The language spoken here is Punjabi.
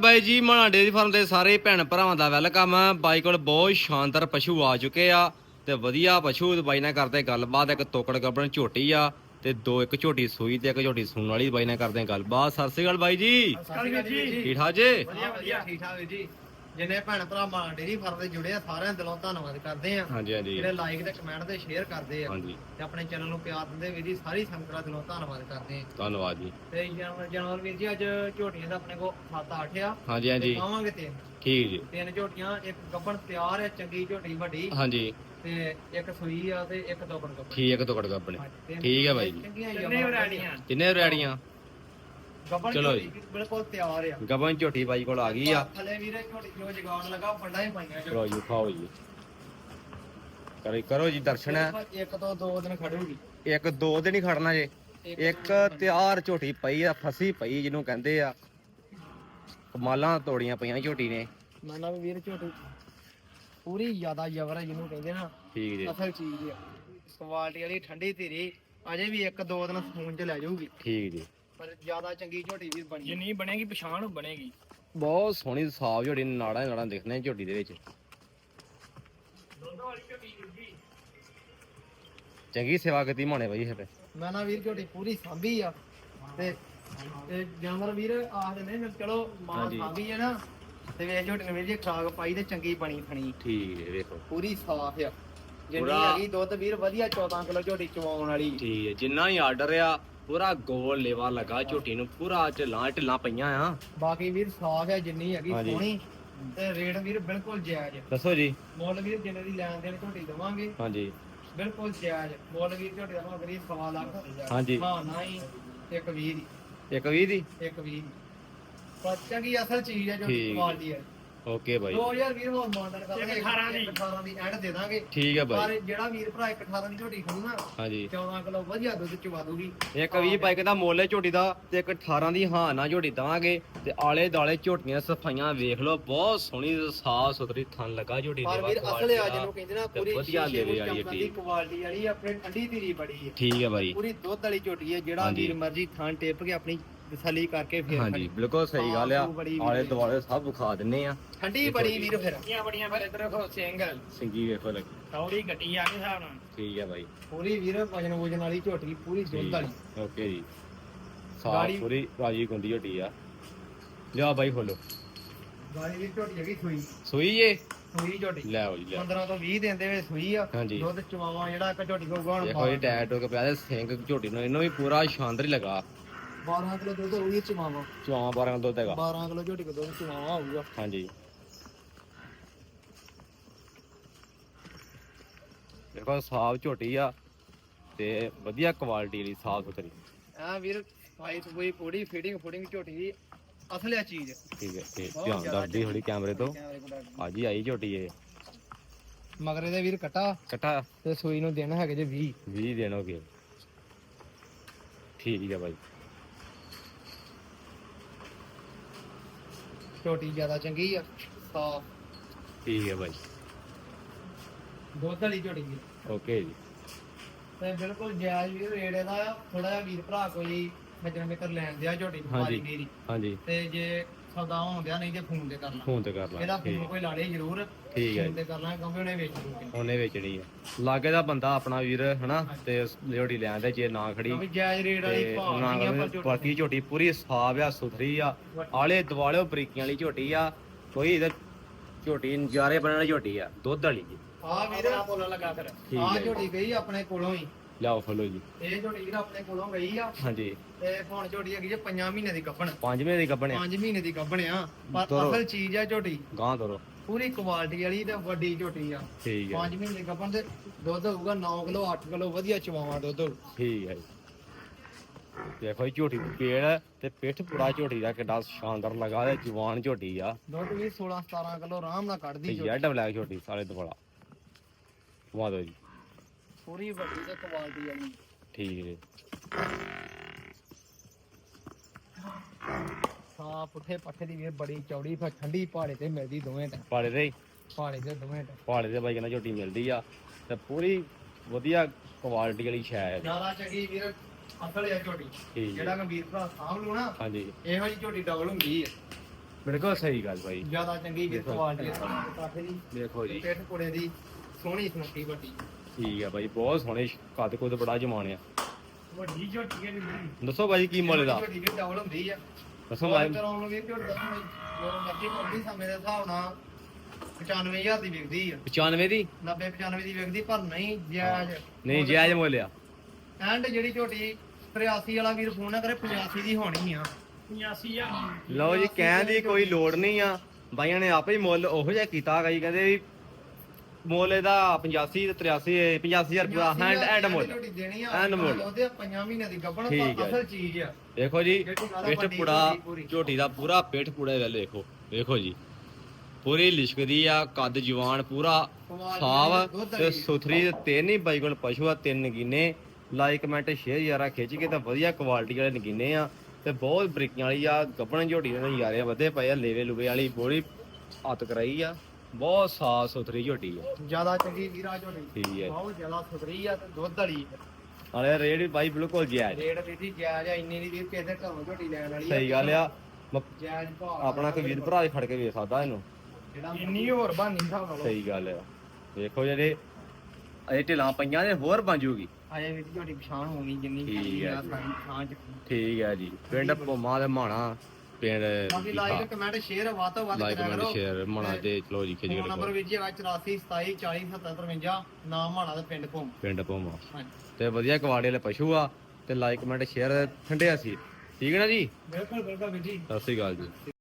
ਬਾਈ ਜੀ ਮਾਣਾ ਡੇਰੀ ਫਾਰਮ ਦੇ ਸਾਰੇ ਭੈਣ ਭਰਾਵਾਂ ਦਾ ਵੈਲਕਮ। ਬਾਈ ਕੋਲ ਬਹੁਤ ਸ਼ਾਨਦਾਰ ਪਸ਼ੂ ਆ ਚੁੱਕੇ ਆ ਤੇ ਵਧੀਆ ਪਸ਼ੂ ਤੇ ਬਾਈ ਨਾਲ ਕਰਦੇ ਗੱਲਬਾਤ। ਇੱਕ ਤੋਕੜ ਗੱਬਣ ਝੋਟੀ ਆ ਤੇ ਦੋ ਇੱਕ ਝੋਟੀ ਸੂਈ ਤੇ ਇੱਕ ਝੋਟੀ ਸੂਣ ਵਾਲੀ। ਬਾਈ ਨਾਲ ਕਰਦੇ ਗੱਲਬਾਤ। ਸਤਿ ਸ੍ਰੀ ਅਕਾਲ ਬਾਈ ਜੀ। ਸਤਿ ਜੀ। ਠੀਕ ਠਾਕ ਜੀ? ਵਧੀਆ ਵਧੀਆ ਠੀਕ ਠਾਕ ਜੀ। ਜਿੰਨੇ ਭੈਣ ਭਰਾ ਮਾਂ ਡੇਰੀ ਫਾਰਮ ਦੇ ਜੁੜੇ ਆ ਸਾਰਿਆਂ ਦਿਲੋਂ ਧੰਨਵਾਦ ਕਰਦੇ ਆ। ਹਾਂਜੀ ਹਾਂਜੀ। ਜਿਹੜੇ ਲਾਈਕ ਤੇ ਕਮੈਂਟ ਤੇ ਸ਼ੇਅਰ ਕਰਦੇ ਆ ਹਾਂਜੀ। ਤੇ ਆਪਣੇ ਚੈਨਲ ਨੂੰ ਪਿਆਰ ਦਿੰਦੇ ਵੀਰ ਜੀ ਸਾਰੀ ਸੰਗਤ ਦਾ ਦਿਲੋਂ ਧੰਨਵਾਦ ਕਰਦੇ ਆ। ਧੰਨਵਾਦ ਜੀ। ਤੇ ਜਨਵਰ ਜਨਵਰ ਵੀਰ ਜੀ ਅੱਜ ਝੋਟੀਆਂ ਦਾ ਆਪਣੇ ਕੋਲ 7-8 ਆ। ਹਾਂਜੀ ਹਾਂਜੀ। ਆਵਾਂਗੇ ਤੇ ਠੀਕ ਜੀ। ਤਿੰਨ ਝੋਟੀਆਂ ਇੱਕ ਗੱਬਣ ਤਿਆਰ ਹੈ ਚੰਗੀ ਝੋਟੀ ਵੱਡੀ। ਹਾਂਜੀ। ਤੇ ਇੱਕ ਸੂਈ ਆ ਤੇ ਇੱਕ ਦੋਕੜ ਗੱਬਣ। ਠੀਕ ਹੈ ਤੋਕੜ ਗੱਬਣੇ। ਠੀਕ ਹੈ ਬਾਈ ਜੀ। ਚੰਗੀਆਂ ਜਮਾਂ ਕਿੰਨੇ ਰੈੜੀਆਂ ਚਲੋ ਝੋਟੀ ਬਿਲਕੁਲ ਤਿਆਰ ਆ। ਗੱਬਣ ਝੋਟੀ ਬਾਈ ਕੋਲ ਆ ਗਈ ਆ। ਥੱਲੇ ਵੀਰੇ ਝੋਟੀ ਜੋ ਜਗਾਉਣ ਲੱਗਾ ਫੰਡਾ ਹੀ ਪਾਈਆਂ। ਝੋਟੀ। ਚਲੋ ਜੀ ਖਾਓ ਜੀ। ਕਰੋ ਕਰੋ ਜੀ ਦਰਸ਼ਨ। ਇੱਕ ਤੋਂ ਦੋ ਦਿਨ ਖੜੂਗੀ। ਇੱਕ ਦੋ ਦਿਨ ਹੀ ਖੜਨਾ ਜੇ। ਇੱਕ ਤਿਆਰ ਝੋਟੀ ਪਈ ਆ ਫਸੀ ਪਈ ਜਿਹਨੂੰ ਕਹਿੰਦੇ ਆ। ਕਮਾਲਾਂ ਤੋੜੀਆਂ ਪਈਆਂ ਝੋਟੀ ਨੇ। ਮੈਂ ਨਾ ਵੀਰ ਝੋਟੀ ਪੂਰੀ ਜ਼ਿਆਦਾ ਜ਼ਬਰ ਹੈ ਜਿਹਨੂੰ ਕਹਿੰਦੇ ਨਾ। ਠੀਕ ਜੀ। ਅਸਲ ਚੀਜ਼ ਆ। ਕੁਆਲਿਟੀ ਵਾਲੀ ਠੰਡੀ ਧੀਰੀ ਅਜੇ ਵੀ ਇੱਕ ਦੋ ਦਿਨ ਫੋਨ 'ਚ ਲੈ ਜਾਊਗੀ। ਠੀਕ ਜੀ। ਪਰ ਜ਼ਿਆਦਾ ਚੰਗੀ ਝੋਟੀ ਵੀਰ ਬਣੀ ਨਹੀਂ ਬਣੇਗੀ ਪਛਾਣ ਬਣੇਗੀ। ਬਹੁਤ ਸੋਹਣੀ ਸਾਫ਼ ਝੋਟੀ ਨਾੜਾ ਨਾੜਾ ਦਿਖਣੇ ਝੋਟੀ ਦੇ ਵਿੱਚ। ਚੰਗੀ ਸੇਵਾ ਕੀਤੀ ਮਾਣੇ ਬਾਈ ਫਿਰ ਮੈਂ ਨਾ ਵੀਰ ਝੋਟੀ ਪੂਰੀ ਸਾਂਭੀ ਆ ਤੇ ਤੇ ਜਾਨਵਰ ਵੀਰ ਆਖਦੇ ਨੇ ਵੀ ਚਲੋ ਮਾਂ ਹਾਂਜੀ। ਸਾਂਭੀ ਹੈ ਨਾ ਤੇ ਵੇਖ ਝੋਟੀ ਨੇ ਵੀਰ ਜੀ ਖਰਾਕ ਪਾਈ ਤੇ ਚੰਗੀ ਬਣੀ ਖਣੀ। ਠੀਕ ਹੈ ਵੇਖੋ। ਪੂਰੀ ਸਾਫ਼ ਆ। ਜਿੰਨੀ ਪੂਰਾ- ਹੈਗੀ ਦੁੱਧ ਵੀਰ ਵਧੀਆ 14 ਕਿਲੋ ਝੋਟੀ ਚਵਾਉਣ ਵਾਲੀ। ਠੀਕ ਹੈ ਜਿੰਨਾ ਹੀ ਆਰਡਰ ਆ ਪੂਰਾ ਗੋਲ ਲੇਵਾ ਲੱਗਾ ਝੋਟੀ ਨੂੰ ਪੂਰਾ ਢਿੱਲਾਂ ਢਿੱਲਾਂ ਪਈਆਂ ਆ। ਬਾਕੀ ਵੀਰ ਸਾਫ਼ ਆ ਜਿੰਨੀ ਹੈਗੀ ਹਾਂਜੀ। ਸੋਹਣੀ ਤੇ ਰੇਟ ਵੀਰ ਬਿਲਕੁਲ ਜਾਇਜ਼ ਦੱਸੋ ਜੀ। ਮੁੱਲ ਵੀਰ ਜਿੰਨੇ ਦੀ ਲੈਣ ਦੇਣ ਝੋਟੀ ਦਵਾਂਗੇ ਹਾਂਜੀ। ਬਿਲਕੁਲ ਜਾਇਜ਼ ਮੁੱਲ ਵੀਰ ਝੋਟੀ ਦਾ ਕਰੀਬ ਸਵਾ ਲੱਖ ਹਾਂਜੀ। ਹਾਂ ਨਾ ਹੀ ਇੱਕ 20 ਦੀ। ਇੱਕ 20 ਦੀ? ਇੱਕ 20 ਦੀ। ਪਰ ਚੰਗੀ ਅਸਲ ਚੀਜ਼ ਹੈ ਜੋ ਠੀਕ। ਕੁਆਲਿਟੀ ਹੈ। ਓਕੇ ਬਾਈ। 2000 ਵੀਰ ਹੋਰ ਮਾਨਦਨ ਕਰਾਂਗੇ ਇੱਕ 18 ਦੀ। 18 ਦੀ ਐਡ ਦੇ ਦਾਂਗੇ। ਠੀਕ ਹੈ ਬਾਈ। ਪਰ ਜਿਹੜਾ ਵੀਰ ਭਰਾ ਇੱਕ 18 ਦੀ ਝੋਟੀ ਖੜੂ ਨਾ ਹਾਂਜੀ। 14 ਕਿਲੋ ਵਧੀਆ ਦੁੱਧ ਚਵਾ ਦੂਗੀ ਇੱਕ 20 ਬਾਈਕ ਦਾ ਮੁੱਲ ਹੈ ਝੋਟੀ ਦਾ ਤੇ ਇੱਕ 18 ਦੀ ਹਾਂ ਨਾ ਝੋਟੀ ਦਵਾਂਗੇ ਤੇ ਆਲੇ ਦਾਲੇ ਝੋਟੀਆਂ ਸਫਾਈਆਂ ਵੇਖ ਲਓ ਬਹੁਤ ਸੋਹਣੀ ਸਾਫ਼ ਸੁਥਰੀ ਥਣ ਲੱਗਾ ਝੋਟੀ ਪਰ ਦੇ ਵੀਰ ਅਸਲ ਆ ਜਿਹਨੂੰ ਕਹਿੰਦੇ ਨਾ ਪੂਰੀ ਵਧੀਆ ਲੇਵੇ ਵਾਲੀ ਝੋਟੀ। ਕੁਆਲਿਟੀ ਵਾਲੀ ਆਪਣੇ ਠੰਡੀ ਧੀਰੀ ਬੜੀ ਹੈ। ਠੀਕ ਹੈ ਬਾਈ। ਪੂਰੀ ਦੁੱਧ ਵਾਲੀ ਝੋਟੀ ਹੈ ਜਿਹੜਾ। ਵੀਰ ਮਰਜ਼ੀ ਥਾਂ ਟੇਪ ਕੇ ਆਪਣੀ ਤਸੱਲੀ ਕਰਕੇ ਫੇਰ ਹਾਂਜੀ। ਬਿਲਕੁਲ ਸਹੀ ਗੱਲ ਆ। ਆਲੇ। ਦੁਆਲੇ ਸਭ ਵਿਖਾ ਦਿੰਨੇ ਆ। ਠੰਡੀ ਬੜੀ ਵੀਰ ਫਿਰ। ਇਹ ਬੜੀਆਂ ਫਿਰ ਇਧਰ ਦੇਖੋ ਸਿੰਘ ਸਿੰਗੀ ਵੇਖੋ ਲੱਗੀ। ਥੋੜੀ ਗੱਡੀ ਆ ਕੇ ਹਿਸਾਬ ਨਾਲ। ਠੀਕ ਹੈ ਬਾਈ। ਪੂਰੀ ਵੀਰ ਵਜਨ ਵਜਨ ਵਾਲੀ ਝੋਟੀ ਪੂਰੀ ਦੁੱਧ ਵਾਲੀ। ਓਕੇ ਜੀ। ਗਾੜੀ- ਪੂਰੀ ਰਾਜੀ ਗੁੰਦੀ ਝੋਟੀ ਆ। ਲਿਆ ਬਾਈ ਖੋਲੋ ਗਾੜੀ ਦੀ ਝੋਟੀ ਹੈਗੀ ਸੂਈ। ਸੂਈ ਜੇ ਸੂਈ ਝੋਟੀ। ਲੈ ਆਓ ਜੀ ਲੈ 15 ਤੋਂ 20 ਦਿਨ ਦੇ ਵਿੱਚ ਸੂਈ ਆ। ਹਾਂਜੀ। ਦੁੱਧ ਚਵਾਵਾ ਜਿਹੜਾ ਇੱਕ ਝੋਟੀ ਕੋਲ ਗਾਣ ਦੇਖੋ ਜੀ ਟੈਟ ਹੋ ਕੇ ਪਿਆ ਤੇ ਸਿੰਘ ਝੋਟੀ ਨੂੰ ਇਹਨੂੰ ਵੀ ਪੂਰਾ ਸ਼ਾਨਦਾਰ ਹੀ ਲੱਗਾ। 12 ਕਿਲੋ ਦੁੱਧ ਹੋਊਗੀ ਚਵਾਵਾ ਚੌਂ 12 ਦੁੱਧ ਹੈਗਾ। 12 ਕਿਲੋ ਝੋਟੀ ਕੋਲ ਦੁੱਧ ਚਵਾਵਾ ਹੋਊਗਾ। ਹਾਂਜੀ। ਦੇਖੋ ਸਾਫ਼ ਝੋਟੀ ਆ ਤੇ ਵਧੀਆ ਕੁਆਲਿਟੀ ਵਾਲੀ ਸਾਫ਼ ਸੁਥਰੀ। ਆ ਵੀਰ ਸਫ਼ਾਈ ਸਫੂਈ ਪੂਰੀ ਫੀਡਿੰਗ ਫੂਡਿੰਗ ਝੋਟੀ ਦੀ ਅਸਲਿਆ ਚੀਜ਼। ਠੀਕ ਹੈ ਬਹੁਤ ਧਿਆਨ ਦੱਸਦੀ ਥੋੜੀ ਕੈਮਰੇ ਤੋਂ। ਕੋਲ। ਅੱਜ ਹੀ ਆਈ ਝੋਟੀ ਇਹ। ਮਗਰੇ ਦੇ ਵੀਰ ਕਟਾ। ਇਕੱਠਾ ਤੇ ਸੂਈ ਨੂੰ ਦਿਨ ਹੈਗੇ ਜੇ 20 20 ਦਿਨ ਹੋ ਗਏ ਠੀਕ ਹੈ ਬਾਈ। ਝੋਟੀ ਜ਼ਿਆਦਾ ਚੰਗੀ ਆ ਸਾਫ਼। ਠੀਕ ਹੈ ਬਾਈ। ਦੁੱਧ ਵਾਲੀ ਝੋਟੀ ਵੀ ਓਕੇ ਜੀ। ਤੇ ਬਿਲਕੁਲ ਜਾਇਜ਼ ਵੀਰ ਰੇਟ ਇਹਦਾ ਥੋੜਾ ਜਿਹਾ ਵੀਰ ਭਰਾ ਕੋਈ ਸੱਜਣ ਮਿੱਤਰ ਲੈਣ ਦਿਆ ਝੋਟੀ ਨੂੰ ਹਾਂਜੀ। ਭਾਰੀ ਮੇਰੀ ਹਾਂਜੀ। ਤੇ ਜੇ ਸੌਦਾ ਹੋਉਂਦਿਆ ਨਹੀਂ ਤੇ ਫੋਨ ਤੇ ਕਰਨਾ ਫੋਨ ਤੇ ਕਰ ਲਾ ਇਹਦਾ ਫੋਨ ਕੋਈ ਲਾੜੇ ਜ਼ਰੂਰ ਠੀਕ ਹੈ ਫੋਨ ਤੇ ਕਰਨਾ ਕਿਉਂਕਿ ਉਹਨੇ ਵੇਚ ਦੂਗੇ ਉਹਨੇ ਵੇਚਣੀ ਆ ਲਾਗੇ ਦਾ ਬੰਦਾ ਆਪਣਾ ਵੀਰ ਹਨਾ ਤੇ ਝੋਟੀ ਲੈਣ ਦੇ ਜੇ ਨਾ ਖੜੀ। ਕਿਉਂਕਿ ਜਾਇਜ਼ ਰੇਟ ਵਾਲੀ ਤੇ ਭਾਅ ਨਹੀਂ ਆ ਪਰ ਕਰੇ, ਝੋਟੀ ਬਾਕੀ ਝੋਟੀ ਪੂਰੀ ਸਾਫ਼ ਆ ਸੁਥਰੀ ਆ। ਆਲੇ ਦੁਆਲੇ ਬਰੀਕੀਆਂ ਵਾਲੀ ਝੋਟੀ ਆ ਕੋਈ ਇਹਦਾ ਝੋਟੀ ਨਜ਼ਾਰੇ ਬਣਨ ਵਾਲੀ ਝੋਟੀ ਆ ਦੁੱਧ ਵਾਲੀ ਜੀ। ਆ ਵੀਰ ਬੋਲਣ ਲੱਗਾ ਫਿਰ। ਠੀਕ ਆ ਹੈ। ਝੋਟੀ ਗਈ ਆਪਣੇ ਕੋਲੋਂ ਹੀ। ਲਿਆਓ ਫੋਲੋ ਜੀ। ਇਹ ਝੋਟੀ ਵੀਰ ਆਪਣੇ ਕੋਲੋਂ ਗਈ ਆ ਹਾਂਜੀ। ਤੇ ਹੁਣ ਝੋਟੀ ਹੈਗੀ ਜੇ 5 ਮਹੀਨੇ ਦੀ ਗੱਭਣ। ਪੰਜਵੇਂ ਦੀ ਗੱਬਣੇ 5 ਮਹੀਨੇ ਦੀ ਗੱਭਣ ਆ ਪਰ ਤੋਰੋ। ਅਸਲ ਚੀਜ਼ ਆ ਝੋਟੀ। ਗਾਂ ਤੋਰੋ ਪੂਰੀ ਕੁਆਲਿਟੀ ਵਾਲੀ ਤੇ ਵੱਡੀ ਝੋਟੀ ਆ। ਠੀਕ ਹੈ 5 ਮਹੀਨੇ ਗੱਭਣ ਤੇ ਦੁੱਧ ਹੋਊਗਾ 9 ਕਿਲੋ 8 ਕਿਲੋ ਵਧੀਆ ਚਵਾਵਾ ਦੁੱਧ ਹੋਊ। ਠੀਕ ਹੈ ਜੀ। ਦੇਖੋ ਜੀ ਝੋਟੀ ਦੀ ਪੇੜ ਤੇ ਪਿੱਠ ਪੁੜਾ ਝੋਟੀ ਦਾ ਕਿੱਡਾ ਸ਼ਾਨਦਾਰ ਲਗਾ ਤੇ ਜਵਾਨ ਝੋਟੀ ਆ। ਦੁੱਧ ਵੀ 16 17 ਕਿਲੋ ਆਰਾਮ ਨਾਲ ਤੇ ਕੱਢਦੀ ਝੋਟੀ। ਜੈਡ ਬਲੈਕ ਝੋਟੀ ਸਾਰੇ ਦੁਆਲਾ ਦੋ ਜੀ। ਪੂਰੀ ਵੱਡੀ ਤੇ ਕੁਆਲਿਟੀ ਵਾਲੀ ਠੀਕ ਹੈ ਸਾਫ਼ ਪੁੱਠੇ ਪੱਠੇ ਦੀ ਵੀ ਬੜੀ ਚੌੜੀ ਫਿਰ ਠੰਡੀ ਪਹਾੜੇ ਤੇ ਮਿਲਦੀ ਦੋਵੇਂ ਟਾਈਮ ਪਾੜੇ ਦੇ ਪਹਾੜੇ ਤੇ ਦੋਵੇਂ ਟਾਈਮ ਪਹਾੜੇ ਦੇ ਬਾਈ ਕਹਿੰਦਾ ਝੋਟੀ ਮਿਲਦੀ ਆ ਤੇ ਪੂਰੀ ਵਧੀਆ ਕੁਆਲਿਟੀ ਵਾਲੀ ਸ਼ੈ ਹੈ ਜ਼ਿਆਦਾ ਚੰਗੀ ਵੀਰ ਅਸਲ ਹੈ ਝੋਟੀ। ਠੀਕ ਜਿਹੜਾ ਵੀਰ ਭਰਾ ਸਾਂਭ ਲੂ ਨਾ ਹਾਂਜੀ। ਇਹੋ ਜਿਹੀ ਝੋਟੀ ਡਬਲ ਹੁੰਦੀ ਹੈ ਬਿਲਕੁਲ ਸਹੀ ਗੱਲ ਬਾਈ। ਜ਼ਿਆਦਾ ਚੰਗੀ ਵੀਰ ਕੁਆਲਿਟੀ ਕਾਫੇ ਦੀ ਦੇਖੋ ਜੀ। ਪਿੱਠ ਪੁੜੇ ਦੀ ਸੋਹਣੀ ਸੁਨੱਖੀ ਵੱਡੀ। ਠੀਕ ਆ ਬਾਈ ਬਹੁਤ ਸੋਹਣੇ ਕੱਦ ਕੁੱਦ ਬੜਾ ਜਮਾਨ ਆ। ਵੱਡੀ ਝੋਟੀ ਹੈ ਵੀਰ ਦੱਸੋ ਬਾਈ ਕੀ ਮੁੱਲ ਦਾ? ਵੱਡੀ ਵੀ ਡਬਲ ਹੁੰਦੀ ਆ। ਦੱਸੋ ਬਾਈ। ਕਰਾਉਣ ਨੂੰ ਵੀ ਝੋਟ ਦੱਸੋ ਜਦੋਂ ਮਰਜ਼ੀ ਪੜਦੀ ਸਮੇਂ ਦੇ ਹਿਸਾਬ ਨਾਲ 95000 ਦੀ ਵਿਕਦੀ ਆ। 95 ਦੀ? 90 95 ਦੀ ਵਿਕਦੀ ਪਰ ਨਹੀਂ ਜਾਇਜ਼। ਨਹੀਂ ਜਾਇਜ਼ ਮੁੱਲ ਆ। ਐਂਡ ਜਿਹੜੀ ਝੋਟੀ 83 ਵਾਲਾ ਵੀਰ ਫੋਨ ਨਾ ਕਰੇ 85 ਦੀ ਹੋਣੀ ਆ। 85000 ਲਓ ਜੀ ਕਹਿਣ ਦੀ ਕੋਈ ਲੋੜ ਨਹੀਂ ਆ। ਬਾਈਆਂ ਨੇ ਆਪੇ ਹੀ ਮੁੱਲ ਉਹੋ ਜਿਹਾ ਕੀਤਾ ਗਈ ਕਹਿੰਦੇ ਵੀ ਮੁੱਲ ਇਹਦਾ 85 ਤੇ 83 85000 ਰੁਪਏ ਹੈਂਡ ਐਂਡ ਮੁੱਲ ਝੋਟੀ ਦੇਣੀ ਆ End ਮੁੱਲ। ਉਹਦੇ 5 ਮਹੀਨੇ ਦੀ ਗੱਭਣ ਠੀਕ ਹੈ। ਅਸਲ ਚੀਜ਼ ਆ ਦੇਖੋ ਜੀ ਜਿਹੜੀ ਜ਼ਿਆਦਾ ਪਿੱਠ ਵੱਡੀ ਪੁੜਾ ਝੋਟੀ ਪੂਰੀ। ਝੋਟੀ ਦਾ ਪੂਰਾ ਪਿੱਠ ਪੁੜਾ ਵੱਲ ਦੇਖੋ ਦੇਖੋ ਜੀ ਪੂਰੀ ਲਿਸ਼ਕਦੀ ਆ ਕੱਦ ਜਵਾਨ ਪੂਰਾ ਦੁੱਧ ਤੇ ਵਾਲੀ। ਸੁਥਰੀ ਤੇ ਤਿੰਨ ਹੀ ਬਾਈ ਕੋਲ ਪਸ਼ੂ ਆ ਤਿੰਨ ਨਗੀਨੇ ਲਾਈਕ ਕਮੈਂਟ ਸ਼ੇਅਰ ਯਾਰਾ ਖਿੱਚ ਕੇ ਤਾਂ ਵਧੀਆ ਕੁਆਲਿਟੀ ਵਾਲੇ ਨਗੀਨੇ ਆ ਤੇ ਬਹੁਤ ਬਰੀਕੀਆਂ ਵਾਲੀ ਆ ਗੱਬਣ ਝੋਟੀ ਦੇ ਨਜ਼ਾਰੇ ਵਧੇ ਪਏ ਆ ਲੇਵੇ ਲੁਵੇ ਵਾਲੀ ਬੋਲੀ ਹੱਥ ਕਰਾਈ ਆ ਬਹੁਤ ਸਾਫ਼ ਸੁਥਰੀ ਝੋਟੀ ਆ। ਜ਼ਿਆਦਾ ਚੰਗੀ ਵੀਰਾ ਝੋਟੀ। ਠੀਕ ਹੈ। ਬਹੁਤ ਜ਼ਿਆਦਾ ਸੁਥਰੀ ਆ ਤੇ ਦੁੱਧ ਵਾਲੀ। ਨਾਲੇ ਰੇਟ ਵੀ ਬਾਈ ਬਿਲਕੁਲ ਜਾਇਜ਼। ਰੇਟ ਵੀਦੀ ਜਾਇਜ਼ ਆ ਇੰਨੀ ਨਹੀਂ ਵੀਰ ਕਿਸੇ ਘਰੋਂ ਝੋਟੀ ਲੈਣ ਵਾਲੀ ਸਹੀ ਗੱਲ ਆ। ਮ- ਜਾਇਜ਼ ਭਾਅ ਆਪਣਾ ਕੋਈ ਵੀਰ ਭਰਾ ਹੀ ਖੜ ਕੇ ਵੇਚ ਸਕਦਾ ਇਹਨੂੰ। ਜਿਹੜਾ ਇੰਨੀ ਹੋਰ ਬਾਨੀ ਹਿਸਾਬ ਨਾਲ ਸਹੀ ਗੱਲ ਆ। ਦੇਖੋ ਜਿਹੜੇ ਅਜੇ ਢਿਲਾਂ ਪਈਆਂ ਨੇ ਹੋਰ ਬਣ ਜੂਗੀ। ਆਏ ਵੀਰ ਝੋਟੀ ਪਛਾਣ ਹੋਣੀ ਜਿੰਨੀ ਠੀਕ ਹੈ ਜੀ। ਸਾਡੀ ਪਛਾਣ ਚ। ਠੀਕ ਹੈ ਜੀ। ਪਿੰਡ ਭੋਮਾ ਦੇ ਮਾਣਾ। ਪਿੰਡ ਬਾਕੀ ਲਾਈਕ ਕਮੈਂਟ ਸ਼ੇਅਰ ਵੱਧ ਤੋਂ ਵੱਧ ਲਾਈਕ ਕਰਿਆ ਕਮੈਂਟ ਸ਼ੇਅਰ ਮਾਣਾ ਤੇ ਚਲੋ ਜੀ ਖਿੱਚ ਫੋਨ ਕੇ ਨੰਬਰ ਲਿਖੋ। ਵੀ ਜੀ ਹੈਗਾ 84 27 40 77 53 ਨਾਮ ਮਾਣਾ ਦੇ ਪਿੰਡ ਭੋਮ। ਪਿੰਡ ਭੋਮਾ ਹਾਂਜੀ। ਤੇ ਵਧੀਆ ਕੁਆੜੇ ਵਾਲੇ ਪਸ਼ੂ ਆ ਤੇ ਲਾਈਕ ਕਮੈਂਟ ਸ਼ੇਅਰ ਠੰਡਿਆ ਸੀ। ਠੀਕ ਹੈ ਨਾ ਜੀ? ਬਿਲਕੁਲ ਬਿਲਕੁਲ ਵੀਰ ਜੀ। ਸਤਿ ਸ੍ਰੀ ਅਕਾਲ ਜੀ।